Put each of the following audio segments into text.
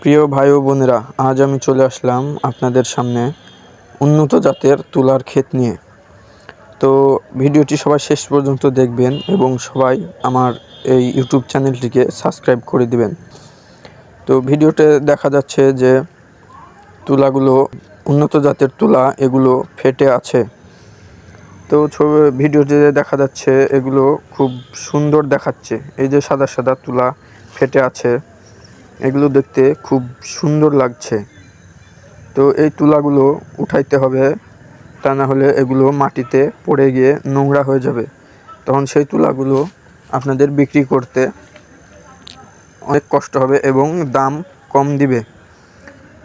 প্রিয় ভাই ও বোনেরা, আজ আমি চলে আসলাম আপনাদের সামনে উন্নত জাতের তুলার ক্ষেত নিয়ে। তো ভিডিওটি সবাই শেষ পর্যন্ত দেখবেন এবং সবাই আমার এই ইউটিউব চ্যানেলটিকে সাবস্ক্রাইব করে দিবেন। তো ভিডিওতে দেখা যাচ্ছে যে তুলাগুলো, উন্নত জাতের তুলা এগুলো ফেটে আছে। তো ছবি, ভিডিওতে দেখা যাচ্ছে এগুলো খুব সুন্দর দেখাচ্ছে। এই যে সাদা সাদা তুলা ফেটে আছে। এগুলো দেখতে খুব সুন্দর লাগছে। তো এই তুলাগুলো উঠাইতে হবে, তা না হলে এগুলো মাটিতে পড়ে গিয়ে নোংরা হয়ে যাবে। তখন সেই তুলাগুলো আপনাদের বিক্রি করতে অনেক কষ্ট হবে এবং দাম কম দিবে।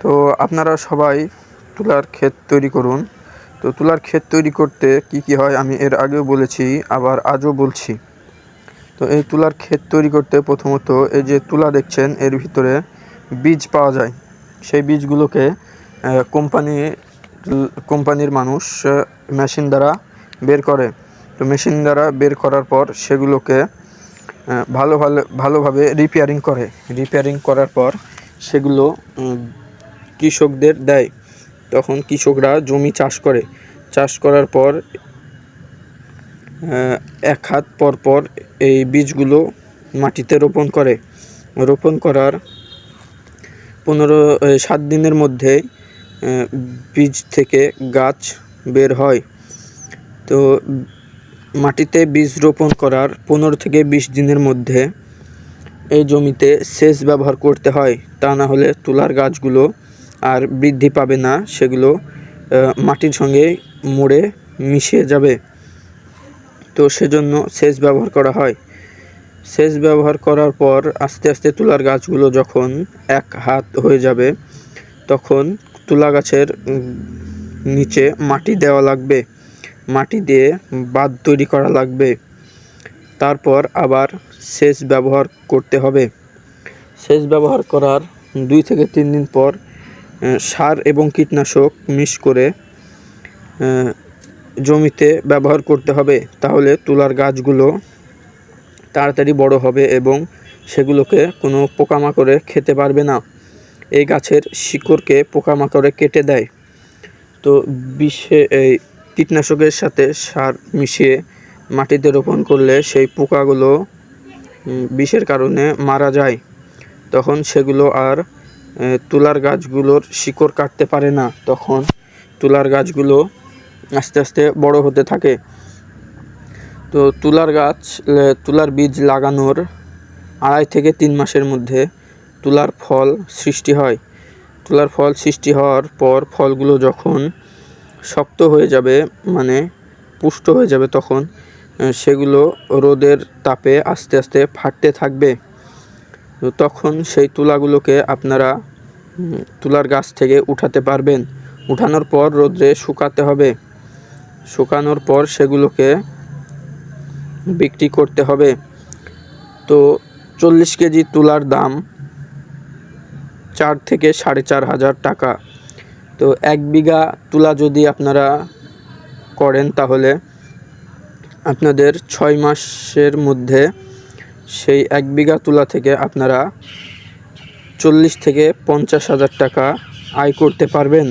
তো আপনারা সবাই তুলার ক্ষেত তৈরি করুন। তো তুলার ক্ষেত তৈরি করতে কি কি হয় আমি এর আগেও বলেছি, আবার আজও বলছি। তো এই তুলার ক্ষেত তৈরি করতে প্রথমত এই যে তুলা দেখছেন, এর ভিতরে বীজ পাওয়া যায়। সেই বীজগুলোকে কোম্পানি, কোম্পানির মানুষ মেশিন দ্বারা বের করে। তো মেশিন দ্বারা বের করার পর সেগুলোকে ভালো ভালো, ভালোভাবে রিপেয়ারিং করে। রিপেয়ারিং করার পর সেগুলো কৃষকদের দেয়। তখন কৃষকরা জমি চাষ করে। চাষ করার পর এক হাত পর পর এই বীজগুলো মাটিতে রোপণ করে। রোপণ করার পনেরো সাত দিনের মধ্যে বীজ থেকে গাছ বের হয়। তো মাটিতে বীজ রোপণ করার পনেরো থেকে বিশ দিনের মধ্যে এই জমিতে সেচ ব্যবহার করতে হয়। তা না হলে তুলার গাছগুলো আর বৃদ্ধি পাবে না, সেগুলো মাটির সঙ্গে মরে মিশে যাবে। তো সেজন্য সেচ ব্যবহার করা হয়। সেচ ব্যবহার করার পর আস্তে আস্তে তুলার গাছগুলো যখন এক হাত হয়ে যাবে, তখন তুলা গাছের নিচে মাটি দেওয়া লাগবে। মাটি দিয়ে বাদ তৈরি করা লাগবে। তারপর আবার সেচ ব্যবহার করতে হবে। সেচ ব্যবহার করার দুই থেকে তিন দিন পর সার এবং কীটনাশক মিশ করে জমিতে ব্যবহার করতে হবে, তাহলে তুলার গাছগুলো তাড়াতাড়ি বড় হবে এবং সেগুলোকে কোনো পোকামাকড়ে খেতে পারবে না। এই গাছের শিকড়কে পোকামাকড়ে কেটে দেয়। তো বিষে, এই কীটনাশকের সাথে সার মিশিয়ে মাটিতে রোপণ করলে সেই পোকাগুলো বিষের কারণে মারা যায়। তখন সেগুলো আর তুলার গাছগুলোর শিকড় কাটতে পারে না। তখন তুলার গাছগুলো আস্তে আস্তে বড় হতে থাকে। তো তুলার গাছ তুলার বীজ লাগানোর আড়াই থেকে তিন মাসের মধ্যে তুলার ফল সৃষ্টি হয়। তুলার ফল সৃষ্টি হওয়ার পর ফলগুলো যখন শক্ত হয়ে যাবে মানে পুষ্ট হয়ে যাবে তখন সেগুলো রোদের তাপে আস্তে আস্তে ফাটতে থাকবে। তখন সেই তুলাগুলোকে আপনারা তুলার গাছ থেকে উঠাতে পারবেন। উঠানোর পর রোদ্রে শুকাতে হবে। শুকানোর পর সেগুলোকে বিক্রি করতে হবে। তো চল্লিশ কেজি তুলার দাম চার থেকে সাড়ে চার হাজার টাকা। তো এক বিঘা তুলা যদি আপনারা করেন তাহলে আপনাদের ছয় মাসের মধ্যে সেই এক বিঘা তুলা থেকে আপনারা চল্লিশ থেকে পঞ্চাশ হাজার টাকা আয় করতে পারবেন।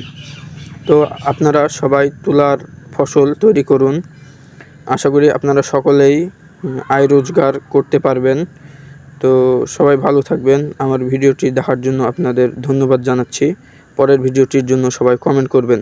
তো আপনারা সবাই তুলার ফসল তৈরি করুন। আশা করি আপনারা সকলেই আয় রোজগার করতে পারবেন। তো সবাই ভালো থাকবেন। আমার ভিডিওটি দেখার জন্য আপনাদের ধন্যবাদ জানাচ্ছি। পরের ভিডিওটির জন্য সবাই কমেন্ট করবেন।